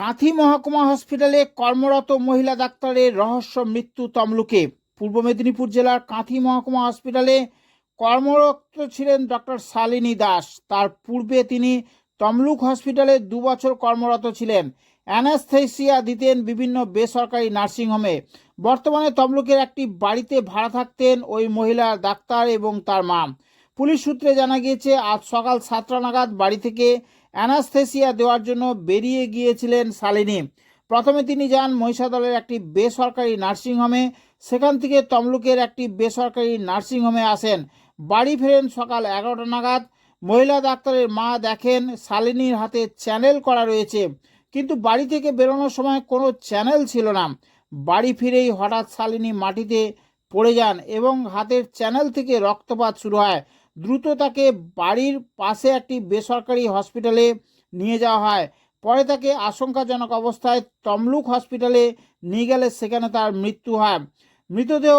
কাঁথি মহকুমা হসপিটালে কর্মরত মহিলা ডাক্তারের রহস্য মৃত্যু তমলুকে। পূর্ব মেদিনীপুর জেলার কাঁথি মহকুমা হসপিটালে কর্মরত ছিলেন ডক্টর শালিনী দাস। তার পূর্বে তিনি তমলুক হসপিটালে দু বছর কর্মরত ছিলেন। অ্যানাস্থেসিয়া দিতেন বিভিন্ন বেসরকারি নার্সিংহোমে বর্তমানে তমলুকের একটি বাড়িতে ভাড়া থাকতেন ওই মহিলা ডাক্তার এবং তার মা। পুলিশ সূত্রে জানা গিয়েছে, আজ সকাল সাতটা নাগাদ বাড়ি থেকে অ্যানাস্থেসিয়া দেওয়ার জন্য বেরিয়ে গিয়েছিলেন শালিনী। প্রথমে তিনি যান মহিষাদলের একটি বেসরকারি নার্সিংহোমে। সেখান থেকে তমলুকের একটি বেসরকারি নার্সিংহোমে আসেন। বাড়ি ফেরেন সকাল এগারোটা নাগাদ। মহিলা ডাক্তারের মা দেখেন শালিনীর হাতে চ্যানেল করা রয়েছে। কিন্তু বাড়ি থেকে বেরোনোর সময় কোনো চ্যানেল ছিল না। বাড়ি ফিরেই হঠাৎ শালিনী মাটিতে পড়ে যান এবং হাতের চ্যানেল থেকে রক্তপাত শুরু হয়। দ্রুত তাকে বাড়ির পাশে একটি বেসরকারি হসপিটালে নিয়ে যাওয়া হয়। পরে তাকে আশঙ্কাজনক অবস্থায় তমলুক হসপিটালে নিয়ে গেলে সেখানে তার মৃত্যু হয়। মৃতদেহ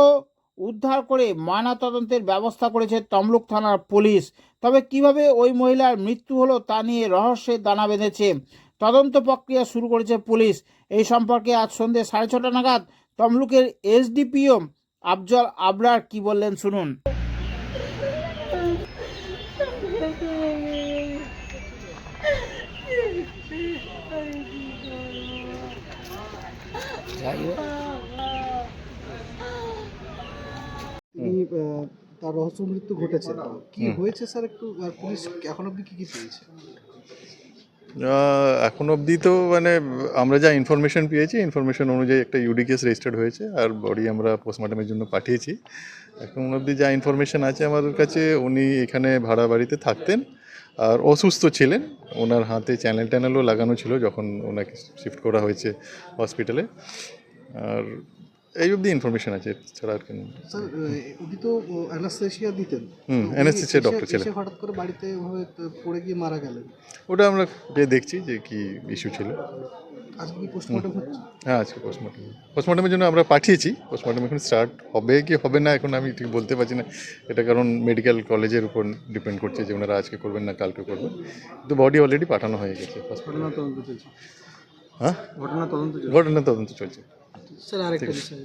উদ্ধার করে ময়নাতদন্তের ব্যবস্থা করেছে তমলুক থানার পুলিশ। তবে কীভাবে ওই মহিলার মৃত্যু হলো তা নিয়ে রহস্যের দানা বেঁধেছে। তদন্ত প্রক্রিয়া শুরু করেছে পুলিশ। এই সম্পর্কে আজ সন্ধ্যে সাড়ে ছটা নাগাদ তমলুকের এসডিপিও আফজল আবরার কি বললেন শুনুন। তিনি তার রহস্য মৃত্যু ঘটেছে। কি হয়েছে স্যার একটু আর পুলিশ এখন অব্দি কি কি পেয়েছে? এখন অবধি তো মানে আমরা যা ইনফরমেশন পেয়েছি ইনফরমেশন অনুযায়ী একটা ইউডি কেস রেজিস্টার্ড হয়েছে আর বডি আমরা পোস্টমর্টমের জন্য পাঠিয়েছি। এখন অবধি যা ইনফরমেশন আছে আমাদের কাছে উনি এখানে ভাড়া বাড়িতে থাকতেন। আর অসুস্থ ছিলেন। ওনার হাতে চ্যানেল ট্যানেলও লাগানো ছিল যখন ওনাকে শিফট করা হয়েছে হসপিটালে আর এই অবধি ইনফরমেশন আছে ছাড়া আর কেন স্যার উনি তো অ্যানাস্থেশিয়া দিতেন। হুম, doctor ছিলেন। হঠাৎ করে বাড়িতে ওভাবে পড়ে গিয়ে মারা গেলেন। ওটা আমরা দেখছি যে কি ইস্যু ছিল। আজকে কি পোস্টমর্টম হচ্ছে? হ্যাঁ আজকে পোস্টমর্টম পোস্টমর্টমের জন্য আমরা পাঠিয়েছি। পোস্টমর্টম এখন স্টার্ট হবে কি হবে না এখন আমি ঠিক বলতে পারছি না। এটা কারণ মেডিকেল কলেজের উপর ডিপেন্ড করছে যে ওনারা আজকে করবেন না কালকে করবেন। কিন্তু বডি অলরেডি পাঠানো হয়ে গেছে। ঘটনা তদন্ত চলছে। হ্যাঁ? ঘটনা তদন্ত চলছে। ঘটনা তদন্ত চলছে। স্যার আরেকটা বিষয়